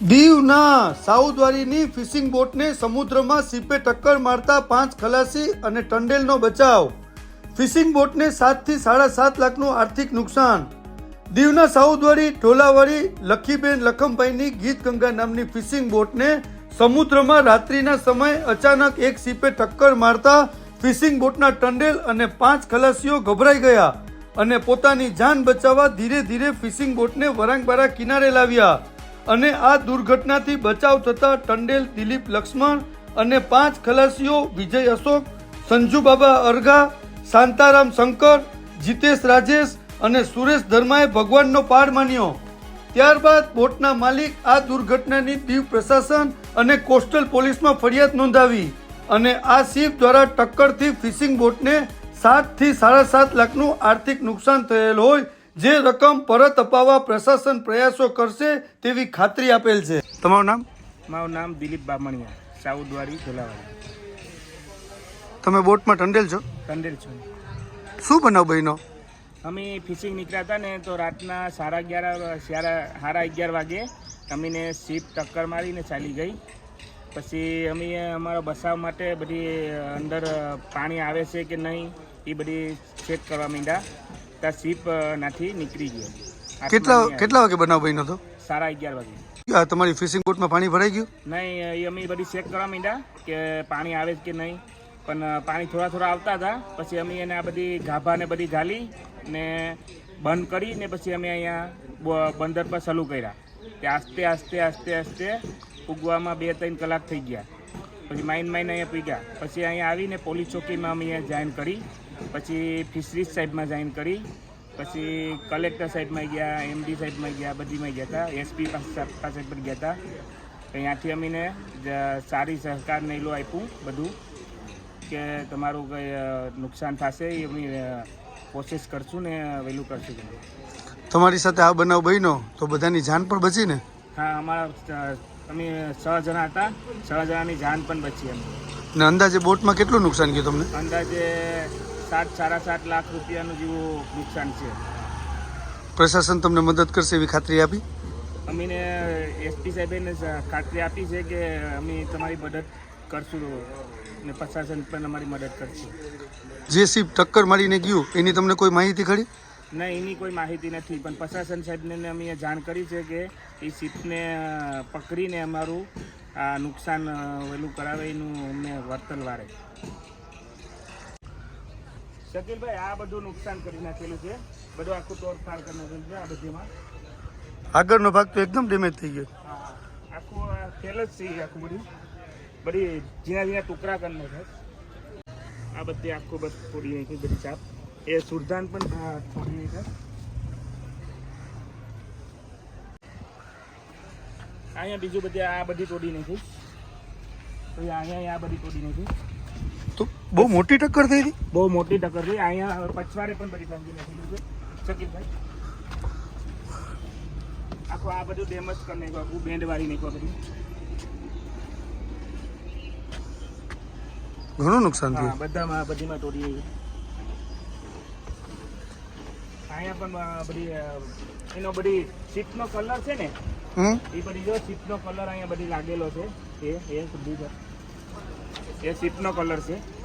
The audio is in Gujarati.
દીવના સાઉદવારીની ફિશિંગ બોટને સમુદ્રમાં સીપે ટક્કર મારતા પાંચ ખલાસી અને ટંડેલનો બચાવ. ફિશિંગ બોટને સાતથી સાડા સાત લાખનું આર્થિક નુકસાન. દીવના સાઉદવારી ઢોલાવાડી લખીબેન લખમભાઈની ગીત ગંગા નામની ફિશિંગ બોટને સમુદ્રમાં રાત્રિના સમય અચાનક એક સીપે ટક્કર મારતા ફિશિંગ બોટના ટંડેલ અને પાંચ ખલાસીઓ ગભરાઈ ગયા અને પોતાની જાન બચાવવા ધીરે ધીરે ફિશિંગ બોટને વરાંગબારા કિનારે લાવ્યા. અને આ દુર્ઘટનાથી બચાવ થતા ટંડેલ દિલીપ લક્ષ્મણ અને પાંચ ખલાસીઓ વિજય અશોક, સંજુબાબા અર્ઘા, શાંતારામ શંકર, જીતેશ રાજેશ અને સુરેશ ધર્માએ ભગવાનનો પાડ માન્યો. ત્યારબાદ બોટના માલિક આ દુર્ઘટનાની દીવ પ્રશાસન અને કોસ્ટલ પોલીસમાં ફરિયાદ નોંધાવી અને આ શિપ દ્વારા ટક્કરથી ફિશિંગ બોટને સાતથી સાડા સાત લાખનું આર્થિક નુકસાન થયેલ હોય જે રકમ પરત અપાવવા પ્રશાસન પ્રયાસો કરશે તેવી ખાતરી આપેલ છે. તમારું નામ? મારું નામ દિલીપ બામણિયા સાઉદવાડી ધોલાવાડી તમે બોટમાં ટંડેલ છો? ટંડેલ છો. શું બનાવ બહેનો અમે ફિશિંગ નીકળ્યા હતા ને તો રાતના સાડા અગિયાર સાડા અગિયાર વાગે અમીને સીપ ટક્કર મારીને ચાલી ગઈ. પછી અમે અમારા બસાવ માટે બધી અંદર પાણી આવે છે કે નહીં એ બધી ચેક કરવા માંડ્યા. ત્યાં સીપ નાથી નીકળી ગયો. કેટલા કેટલા વાગે બનાવ બહેનો તો સાડા અગિયાર વાગે. તમારી ફિશિંગ બોટમાં પાણી ભરાઈ ગયું? નહીં એ અમે બધી ચેક કરવા માંડ્યા કે પાણી આવે છે કે નહીં. પણ પાણી થોડા થોડા આવતા હતા. પછી અમે એને આ બધી ગાભા ને બધી ઘાલી ને બંધ કરી ને પછી અમે અહીંયા બંદર પર ચાલુ કર્યા. તે આસ્તે આસ્તે આસ્તે આસ્તે ઉગવામાં બે ત્રણ કલાક થઈ ગયા. પછી માઇન માઇન અહીંયા પી પછી અહીંયા આવીને પોલીસ ચોકીમાં અમે અહીંયા જોઈન કરી. પછી ફિશરીઝ સાહેબમાં જોઈન કરી પછી કલેક્ટર સાહેબમાં ગયા એમડી સાહેબમાં ગયા બધીમાં ગયા હતા. એસપી પાસે પાસે પણ ગયા હતા. ત્યાંથી અમીને સારી સહકાર ને એલું આપ્યું બધું કે તમારું કંઈ નુકસાન થશે એ અમે કોશિશ કરશું ને વહેલું કરશું તમારી સાથે આ બનાવ બન્યો તો બધાની જાન પણ બચી ને? હા અમારા અમે છ જણા હતા. છ જણાની જાન પણ બચી એમ ને અંદાજે બોટમાં કેટલું નુકસાન ગયું તમને? અંદાજે સાત સાડા સાત લાખ રૂપિયાનું જેવું નુકસાન છે. પ્રશાસન તમને મદદ કરશે એવી ખાતરી આપી? અમીને એસપી સાહેબે ખાતરી આપી છે કે અમે તમારી મદદ કરશું ને પ્રશાસન પણ અમારી મદદ કરશે. જે સીપ ટક્કર મારીને ગયું એની તમને કોઈ માહિતી ખરી? ના એની કોઈ માહિતી નથી પણ પ્રશાસન સાહેબને અમે જાણ કરી છે કે એ સીપને પકડીને અમારું આ નુકસાન વહેલું કરાવે એનું અમને વર્તન વારે. શકીલભાઈ આ બધું નુકસાન કરી નાખેલું છે. બધું આખું તોડફાડ કરી નાખેલું છે આ બધીમાં. આગળનો ભાગ તો એકદમ ડેમેજ થઈ ગયો. આખું આ ફેલ જ છે આખું બધું. બધી ઝીણા ઝીણા ટુકડા કરી નાખે. આ બધી આખું બધું તોડી નાખી બધી ચાપ એ સુરધાન પણ આ તોડી નાખે. અહીંયા બીજું બધી આ બધી તોડી નાખી. પછી અહીંયા આ બધી તોડી નાખી. તો બહુ મોટી ટક્કર થઈ હતી બહુ મોટી ટક્કર થઈ અહીંયા પછવાડે પણ બધી સમજી નથી છે શકીલભાઈ આખું આ બધું ડેમેજ કરી નાખ્યું આખું બેન્ડ વાળી નાખ્યું બધું. ઘણું નુકસાન થયું. બધામાં બધીમાં તોડી આવી. અહીંયા પણ બધી એનો બધી સીટનો કલર છે ને એ બધી જો સીટનો કલર અહીંયા બધી લાગેલો છે એ એ સુધી. એ સીટનો કલર છે.